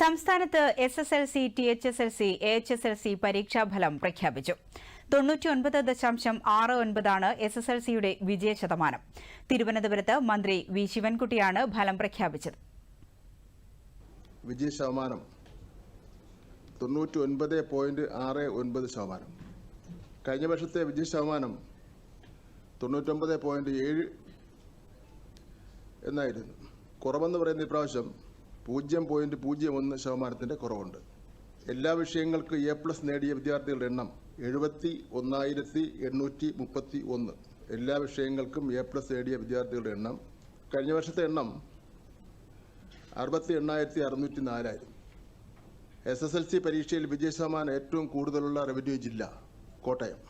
സംസ്ഥാനത്ത് S S L C T H S L C A H S L C പരീക്ഷാഫലം പ്രഖ്യാപിച്ചു. തൊണ്ണൂറ്റിയൊൻപത് ദശാംശം ആറ് ഒൻപതാണ് എസ് എസ് എൽ സിയുടെ വിജയ ശതമാനം. തിരുവനന്തപുരത്ത് മന്ത്രി വി ശിവൻകുട്ടിയാണ് ഫലം പ്രഖ്യാപിച്ചത്. വിജയ ശതമാനം. തൊണ്ണൂറ്റി ഒൻപത് പോയിന്റ് ആറ് ഒൻപത് ശതമാനം. കഴിഞ്ഞ വർഷത്തെ വിജയ ശതമാനം തൊണ്ണൂറ്റൊമ്പത് പോയിന്റ് ഏഴ് എന്നായിരുന്നു. കുറവെന്ന് പറയുന്ന ഇപ്രാവശ്യം പൂജ്യം പോയിന്റ് പൂജ്യം ഒന്ന് ശതമാനത്തിന്റെ കുറവുണ്ട്. എല്ലാ വിഷയങ്ങൾക്കും എ പ്ലസ് നേടിയ വിദ്യാർത്ഥികളുടെ എണ്ണം എഴുപത്തി ഒന്നായിരത്തി എണ്ണൂറ്റി മുപ്പത്തി ഒന്ന്. എല്ലാ വിഷയങ്ങൾക്കും എ പ്ലസ് നേടിയ വിദ്യാർത്ഥികളുടെ എണ്ണം കഴിഞ്ഞ വർഷത്തെ എണ്ണം അറുപത്തി എണ്ണായിരത്തി അറുന്നൂറ്റി നാലായിരുന്നു. എസ് എസ് എൽ സി പരീക്ഷയിൽ വിജയ ശതമാനം ഏറ്റവും കൂടുതലുള്ള റവന്യൂ ജില്ല കോട്ടയം.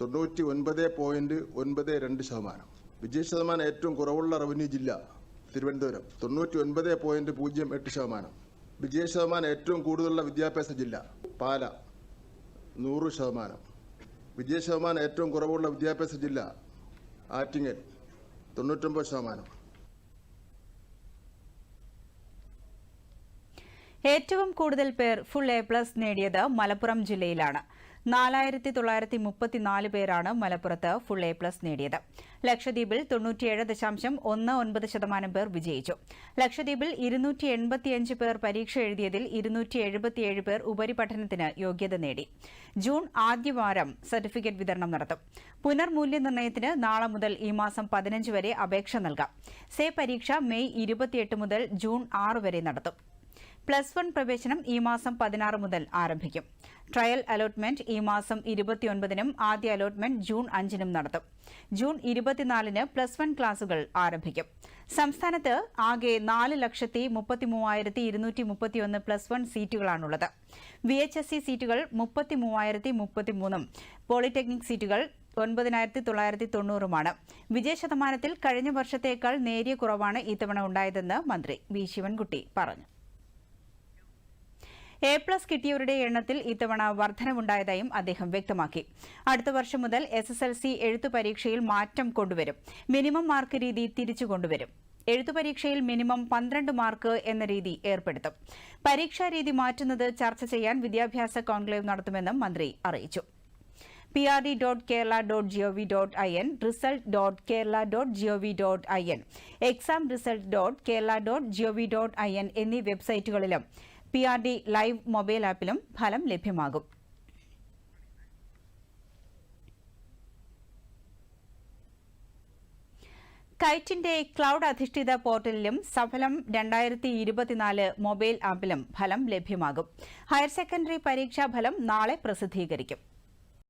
തൊണ്ണൂറ്റി ഒൻപത് പോയിന്റ് ഒൻപത് രണ്ട് ശതമാനം. വിജയ ശതമാനം ഏറ്റവും കുറവുള്ള റവന്യൂ ജില്ല തിരുവനന്തപുരം. തൊണ്ണൂറ്റി ഒൻപത് പോയിന്റ് പൂജ്യം എട്ട് ശതമാനം. വിജയ ശതമാനം ഏറ്റവും കൂടുതലുള്ള വിദ്യാഭ്യാസ ജില്ല പാല. നൂറ് ശതമാനം. വിജയ ശതമാനം ഏറ്റവും കുറവുള്ള വിദ്യാഭ്യാസ ജില്ല ആറ്റിങ്ങൽ. തൊണ്ണൂറ്റൊമ്പത് ശതമാനം. ഏറ്റവും കൂടുതൽ പേർ ഫുൾ എ പ്ലസ് നേടിയത് മലപ്പുറം ജില്ലയിലാണ്. നാലായിരത്തി തൊള്ളായിരത്തി മുപ്പത്തിനാല് പേരാണ് മലപ്പുറത്ത് ഫുൾ എ പ്ലസ് നേടിയത്. ലക്ഷദ്വീപിൽ തൊണ്ണൂറ്റിയേഴ് ദശാംശം ഒന്ന് ഒൻപത് ശതമാനം പേർ വിജയിച്ചു. ലക്ഷദ്വീപിൽ ഇരുന്നൂറ്റി എൺപത്തിയഞ്ച് പേർ പരീക്ഷ എഴുതിയതിൽ ഇരുന്നൂറ്റി എഴുപത്തിയേഴ് പേർ ഉപരിപഠനത്തിന് യോഗ്യത നേടി. ജൂൺ ആദ്യവാരം സർട്ടിഫിക്കറ്റ് വിതരണം നടത്തും. പുനർമൂല്യനിർണയത്തിന് നാളെ മുതൽ ഈ മാസം പതിനഞ്ച് വരെ അപേക്ഷ നൽകാം. സേ പരീക്ഷ മെയ് ഇരുപത്തിയെട്ട് മുതൽ ജൂൺ ആറ് വരെ നടത്തും. പ്ലസ് വൺ പ്രവേശനം ഈ മാസം പതിനാറ് മുതൽ ആരംഭിക്കും. ട്രയൽ അലോട്ട്മെന്റ് ഈ മാസം ഇരുപത്തിയൊൻപതിനും ആദ്യ അലോട്ട്മെന്റ് ജൂൺ അഞ്ചിനും നടത്തും. ജൂൺ ഇരുപത്തിനാലിന് പ്ലസ് വൺ ക്ലാസുകൾ ആരംഭിക്കും. സംസ്ഥാനത്ത് ആകെ നാല് ലക്ഷത്തി മുപ്പത്തിമൂവായിരത്തി ഇരുന്നൂറ്റി മുപ്പത്തിയൊന്ന് പ്ലസ് വൺ സീറ്റുകളാണുള്ളത്. വി എച്ച് എസ് സി സീറ്റുകൾ മുപ്പത്തിമൂവായിരത്തി മുപ്പത്തിമൂന്നും പോളിടെക്നിക് സീറ്റുകൾ ഒൻപതിനായിരത്തി തൊള്ളായിരത്തി തൊണ്ണൂറുമാണ്. വിജയശതമാനത്തിൽ കഴിഞ്ഞ വർഷത്തേക്കാൾ നേരിയ കുറവാണ് ഇത്തവണ ഉണ്ടായതെന്ന് മന്ത്രി വി. ശിവൻകുട്ടി പറഞ്ഞു. എ പ്ലസ് കിട്ടിയവരുടെ എണ്ണത്തിൽ ഇത്തവണ വർധനവുണ്ടായതായും അദ്ദേഹം വ്യക്തമാക്കി. അടുത്ത വർഷം മുതൽ എസ് എസ് എൽ സി എഴുത്തു പരീക്ഷയിൽ മാറ്റം കൊണ്ടുവരും. മിനിമം മാർക്ക് രീതി തിരിച്ചു കൊണ്ടുവരും. എഴുത്തു പരീക്ഷയിൽ മിനിമം പന്ത്രണ്ട് മാർക്ക് എന്ന രീതി ഏർപ്പെടുത്തും. പരീക്ഷാ രീതി മാറ്റുന്നത് ചർച്ച ചെയ്യാൻ വിദ്യാഭ്യാസ കോൺക്ലേവ് നടത്തുമെന്നും മന്ത്രി അറിയിച്ചു. P R D dot Kerala dot G O V dot I N result dot Kerala dot G O V dot I N exam result dot Kerala dot G O V dot I N എന്നീ വെബ്സൈറ്റുകളിലും P R D live mobile ആപ്പിലും ഫലം ലഭ്യമാകും. കൈറ്റിന്റെ cloud അധിഷ്ഠിത പോർട്ടലിലും സഫലം രണ്ടായിരത്തി ഇരുപത്തിനാല് mobile ആപ്പിലും ഫലം ലഭ്യമാകും. Higher secondary പരീക്ഷാ ഫലം നാളെ പ്രസിദ്ധീകരിക്കും.